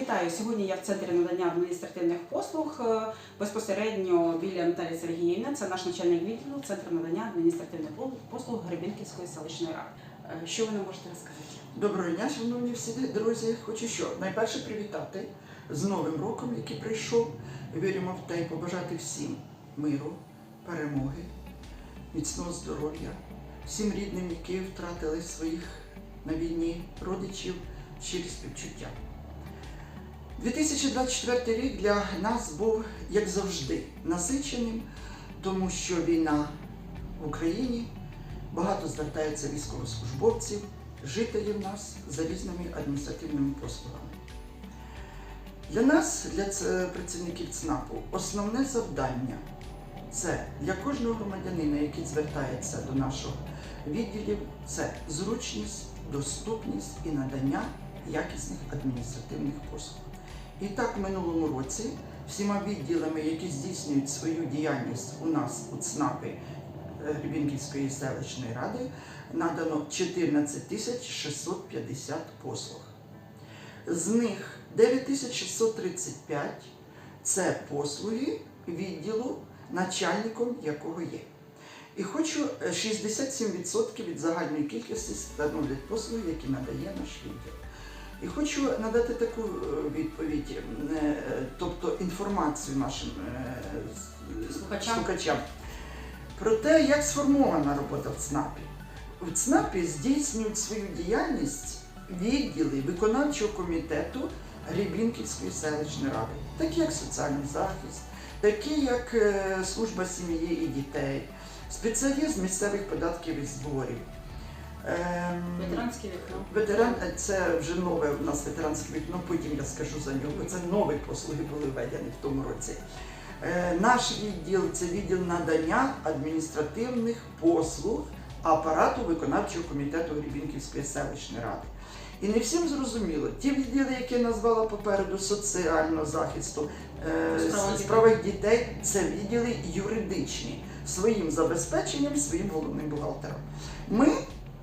Вітаю! Сьогодні я в центрі надання адміністративних послуг е, безпосередньо біля Наталії Сергіївни. Це наш начальник відділу Центру надання адміністративних послуг Гребінківської селищної ради. Е, Що ви нам можете розказати? Доброго дня, шановні всі друзі. Хочу що найперше привітати з Новим роком, який прийшов. Віримо в те і побажати всім миру, перемоги, міцного здоров'я, всім рідним, які втратили своїх на війні родичів, щирі співчуття. 2024 рік для нас був, як завжди, насиченим, тому що війна в Україні, багато звертається військовослужбовців, жителів нас за різними адміністративними послугами. Для нас, для працівників ЦНАПу, основне завдання це для кожного громадянина, який звертається до нашого відділів, це зручність, доступність і надання якісних адміністративних послуг. І так, в минулому році всіма відділами, які здійснюють свою діяльність у нас у ЦНАПі е, Гребінківської селищної ради, надано 14 тисяч 650 послуг. З них 9635 це послуги відділу, начальником якого є. І хочу е, 67% від загальної кількості становлять послуги, які надає наш відділ. І хочу надати таку е, відповідь, е, тобто інформацію нашим е, Слухачам. слухачам про те, як сформована робота в ЦНАПі. В ЦНАПі здійснюють свою діяльність відділи виконавчого комітету Гребінківської селищної ради, такі як соціальний захист, такі як служба сім'ї і дітей, спеціаліст місцевих податків і зборів. Ем, Ветеранське вікно. Ветеран е, це вже нове у нас ветеранське вікно, потім я скажу за нього. Це нові послуги були введені в тому році. Е, Наш відділ це відділ надання адміністративних послуг апарату виконавчого комітету Гребінківської селищної ради. І не всім зрозуміло, ті відділи, які я назвала попереду соціального захисту, е, справах дітей. справах дітей, це відділи юридичні своїм забезпеченням, своїм головним бухгалтером. Ми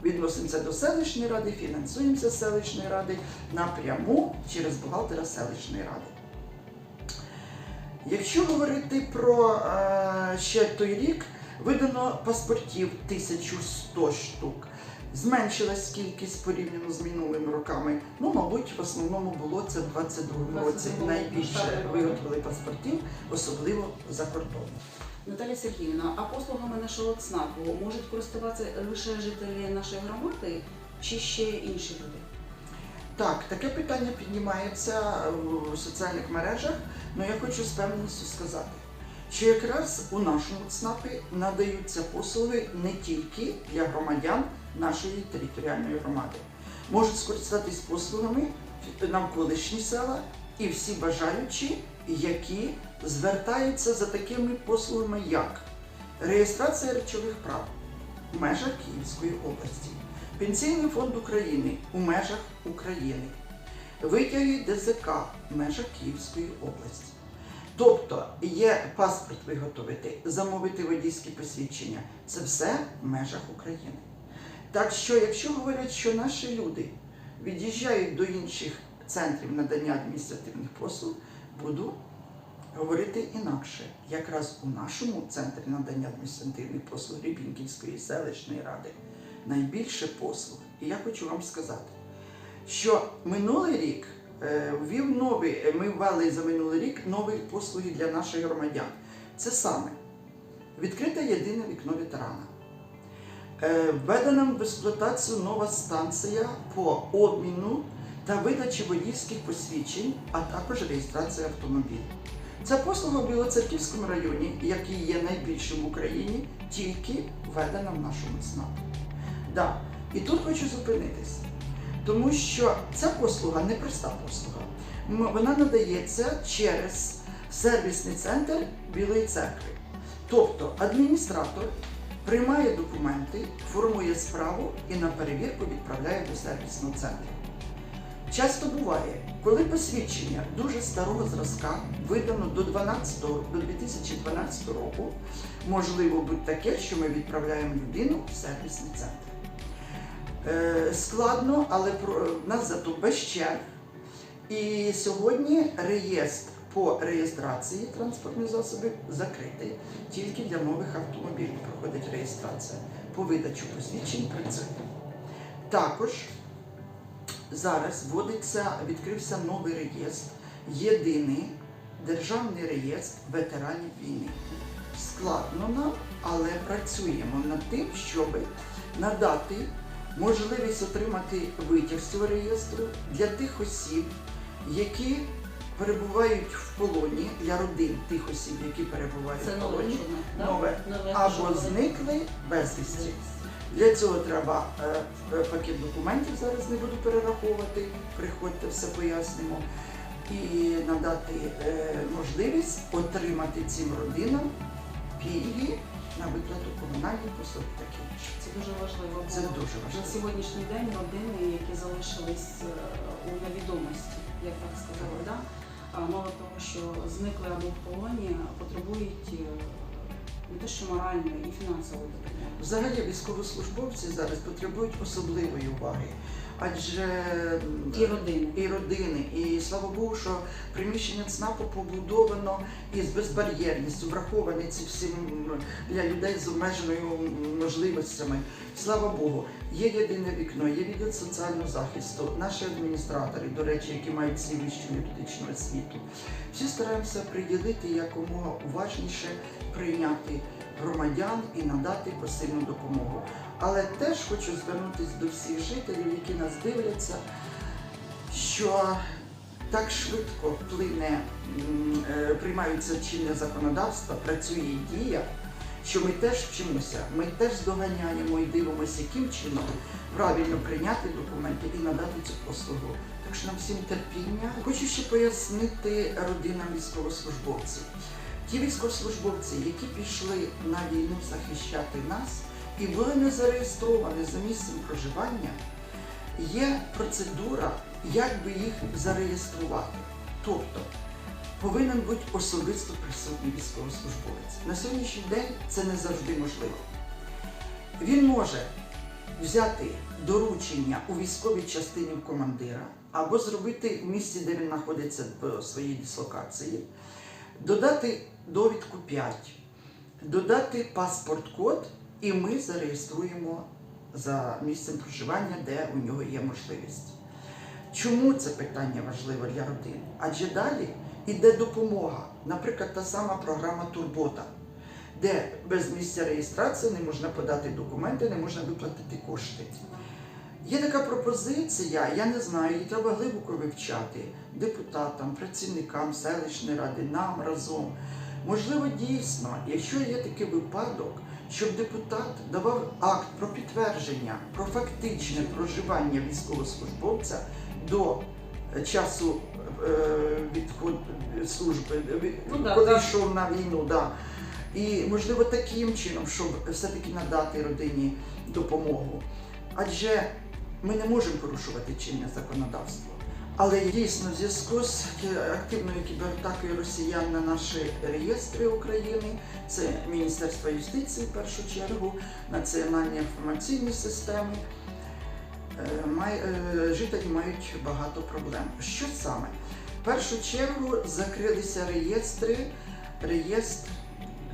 відносимося до селищної ради, фінансуємося з селищної ради напряму через бухгалтера селищної ради. Якщо говорити про е, ще той рік, видано паспортів 1100 штук. Зменшилась кількість порівняно з минулими роками. Ну, мабуть, в основному було це в 22-му році найбільше виготовили паспортів, особливо за кордоном. Наталія Сергіївна, а послугами нашого ЦНАПу можуть користуватися лише жителі нашої громади чи ще інші люди? Так, таке питання піднімається в соціальних мережах, але я хочу з певністю сказати, що якраз у нашому ЦНАПі надаються послуги не тільки для громадян нашої територіальної громади. Можуть скористатись послугами навколишні села і всі бажаючі, які звертаються за такими послугами, як реєстрація речових прав в межах Київської області. Пенсійний фонд України у межах України, витяги ДЗК в межах Київської області. Тобто є паспорт виготовити, замовити водійські посвідчення. Це все в межах України. Так що, якщо говорять, що наші люди від'їжджають до інших центрів надання адміністративних послуг, буду говорити інакше. Якраз у нашому центрі надання адміністративних послуг Рібінківської селищної ради найбільше послуг. І я хочу вам сказати, що минулий рік е, ввів нові, е, ми ввели за минулий рік нові послуги для наших громадян. Це саме відкрите єдине вікно ветерана. Е, Введена в експлуатацію нова станція по обміну та видачі водійських посвідчень, а також реєстрація автомобілів. Ця послуга в Білоцерківському районі, який є найбільшим в Україні, тільки введена в нашому ЦНАПі. Да. І тут хочу зупинитись, тому що ця послуга не проста послуга. Вона надається через сервісний центр Білої церкви. Тобто адміністратор приймає документи, формує справу і на перевірку відправляє до сервісного центру. Часто буває, коли посвідчення дуже старого зразка видано до 12, до 2012 року, можливо бути таке, що ми відправляємо людину в сервісний центр. Е, складно, але про, нас зато без черг І сьогодні реєстр по реєстрації транспортних засобів закритий. Тільки для нових автомобілів проходить реєстрація. По видачу посвідчень працює. Також зараз вводиться, відкрився новий реєстр, єдиний державний реєстр ветеранів війни. Складно нам, але працюємо над тим, щоб надати можливість отримати витяг з цього реєстру для тих осіб, які перебувають в полоні, для родин тих осіб, які перебувають Це в полоні, да? нове, Нове або чудо. зникли безвісті. Для цього треба е, е, пакет документів, зараз не буду перераховувати, приходьте, все пояснимо. І надати е, можливість отримати цим родинам пільги на виплату комунальних послуг такі. Це дуже важливо. Це дуже на сьогоднішній день родини, які залишились у невідомості, як так сказали, да? мало того, що зникли або в полоні, потребують не те, що моральної і фінансової допомоги. Взагалі військовослужбовці зараз потребують особливої уваги, адже І родини. і родини. І слава Богу, що приміщення ЦНАПу побудовано із безбар'єрністю, враховані ці всі для людей з обмеженою можливостями. Слава Богу, є єдине вікно, є відділ соціального захисту, наші адміністратори, до речі, які мають всі вищу юридичну освіту. Всі стараємося приділити якомога уважніше прийняти громадян і надати посильну допомогу. Але теж хочу звернутися до всіх жителів, які нас дивляться, що так швидко вплине, е, приймаються чинне законодавство, працює дія, що ми теж вчимося, ми теж здоганяємо і дивимося, яким чином правильно прийняти документи і надати цю послугу. Так що нам всім терпіння. Хочу ще пояснити родинам військовослужбовців. Ті військовослужбовці, які пішли на війну захищати нас і були не зареєстровані за місцем проживання, є процедура, як би їх зареєструвати. Тобто повинен бути особисто присутній військовослужбовець. На сьогоднішній день це не завжди можливо. Він може взяти доручення у військовій частині командира або зробити в місці, де він знаходиться по своїй дислокації, додати довідку 5, додати паспорт-код, і ми зареєструємо за місцем проживання, де у нього є можливість. Чому це питання важливе для родин? Адже далі йде допомога, наприклад, та сама програма Турбота, де без місця реєстрації не можна подати документи, не можна виплатити кошти. Є така пропозиція, я не знаю, її треба глибоко вивчати депутатам, працівникам селищної ради, нам разом. Можливо, дійсно, якщо є такий випадок, щоб депутат давав акт про підтвердження, про фактичне проживання військовослужбовця до е, часу е, відходу служби, е, від- Ну да, коли да. йшов на війну. Да. І можливо таким чином, щоб все-таки надати родині допомогу. Адже ми не можемо порушувати чинне законодавство. Але дійсно, в зв'язку з активною кібератакою росіян на наші реєстри України, це Міністерство юстиції в першу чергу, національні інформаційні системи, е, е, жителі мають багато проблем. Що саме? В першу чергу закрилися реєстри, реєстр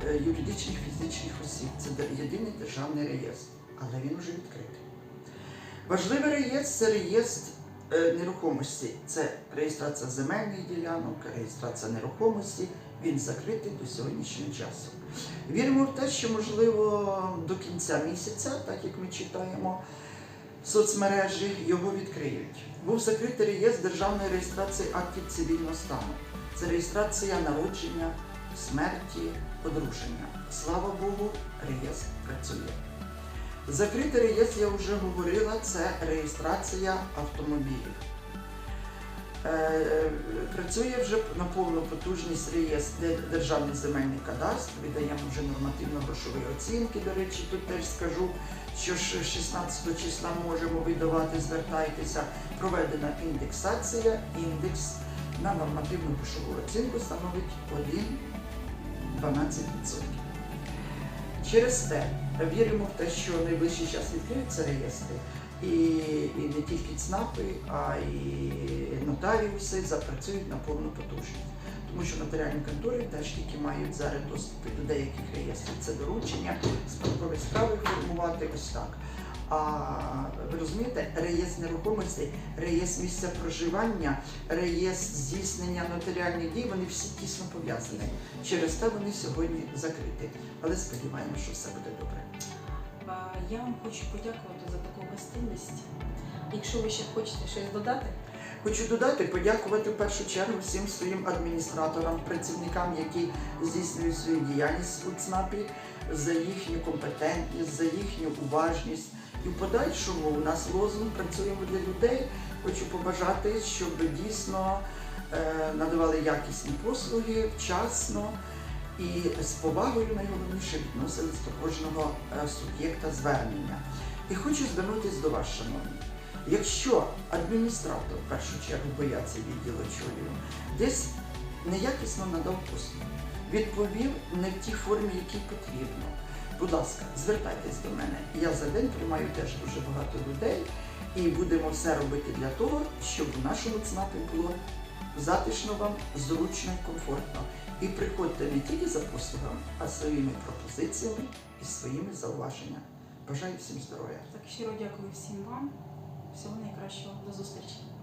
е, юридичних фізичних осіб. Це єдиний державний реєстр, але він вже відкритий. Важливий реєстр це реєстр нерухомості. Це реєстрація земельних ділянок, реєстрація нерухомості. Він закритий до сьогоднішнього часу. Віримо в те, що можливо до кінця місяця, так як ми читаємо, соцмережі його відкриють. Був закритий реєстр державної реєстрації актів цивільного стану. Це реєстрація народження, смерті, одруження. Слава Богу, реєстр працює. Закритий реєстр, я вже говорила, це реєстрація автомобілів. Е, Працює вже на повну потужність реєстр Державний земельний кадастр, видаємо вже нормативно-грошові оцінки. До речі, тут теж скажу, що 16 числа можемо видавати, звертайтеся, проведена індексація, індекс на нормативну грошову оцінку становить 1,12%. Через те віримо в те, що найближчий час відкриються реєстри, і, і не тільки ЦНАПи, а й нотаріуси запрацюють на повну потужність. Тому що нотаріальні контори теж тільки мають зараз доступи до деяких реєстрів. Це доручення, спадкові справи формувати ось так. А ви розумієте, реєстр нерухомості, реєстр місця проживання, реєстр здійснення нотаріальних дій, вони всі тісно пов'язані. Через те вони сьогодні закриті. Але сподіваємося, що все буде добре. Я вам хочу подякувати за таку гостинність. Якщо ви ще хочете щось додати, Хочу додати, подякувати в першу чергу всім своїм адміністраторам, працівникам, які здійснюють свою діяльність у ЦНАПі, за їхню компетентність, за їхню уважність. І в подальшому у нас лозунг працюємо для людей. Хочу побажати, щоб дійсно е, надавали якісні послуги вчасно і з повагою найголовніше відносились до кожного е, суб'єкта звернення. І хочу звернутися до вас, шановні. Якщо адміністратор в першу чергу, бо я цей відділ очолюю, десь неякісно надав послугу, відповів не в тій формі, якій потрібно. Будь ласка, звертайтесь до мене. Я за день приймаю теж дуже багато людей і будемо все робити для того, щоб у нашому ЦНАПі було затишно вам, зручно і комфортно. І приходьте не тільки за послугами, а своїми пропозиціями і своїми зауваженнями. Бажаю всім здоров'я. так щиро дякую всім вам. Всього найкращого. До зустрічі.